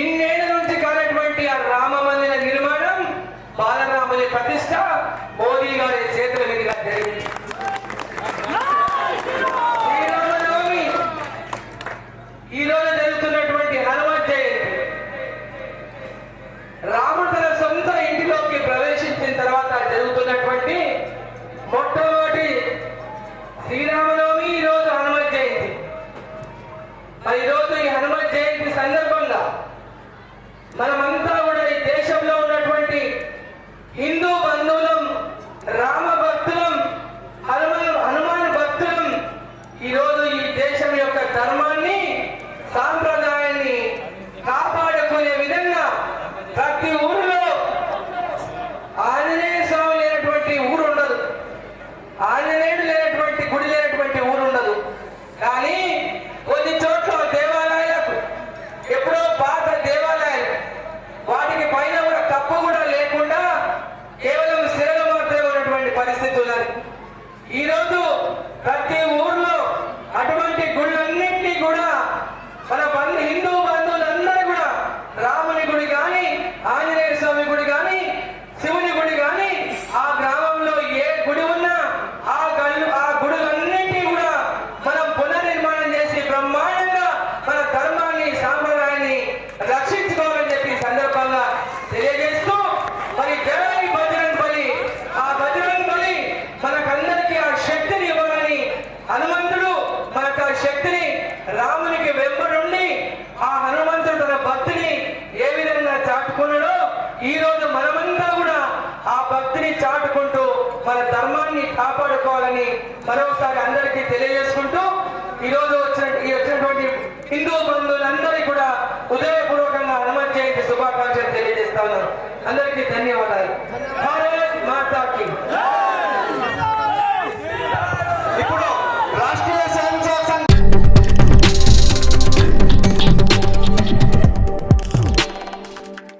ఇన్నేళ్ళ నుంచి కానటువంటి ఆ రామ మందిర నిర్మాణం బాలరాముని ప్రతిష్ట మోదీ గారి చేతుల మీదుగా జరిగింది. శ్రీరామనవమి ఈ రోజు జరుగుతున్నటువంటి హనుమ జయంతి. రాముడు తన సొంత ఇంటిలోకి ప్రవేశించిన తర్వాత జరుగుతున్నటువంటి మొట్టమొదటి శ్రీరామనవమి ఈ రోజు హనుమ జయంతి. మరి ఈరోజు ఈ హనుమ జయంతి సందర్భంగా మనమంతా ఈరోజు ప్రతి ఊరు శక్తిని రామునికి వెంబడుండి ఆ హనుమంతుడు తన భక్తిని ఏ విధంగా చాటుకున్నాడో ఈ రోజు మనమంతా కూడా ఆ భక్తిని చాటుకుంటూ మన ధర్మాన్ని కాపాడుకోవాలని మరొకసారి అందరికీ తెలియజేసుకుంటూ ఈ రోజు వచ్చిన ఈ వచ్చినటువంటి హిందూ బంధువులందరికీ కూడా హృదయపూర్వకంగా హనుమత్ జయంతి శుభాకాంక్షలు తెలియజేస్తా ఉన్నాను. అందరికీ ధన్యవాదాలు.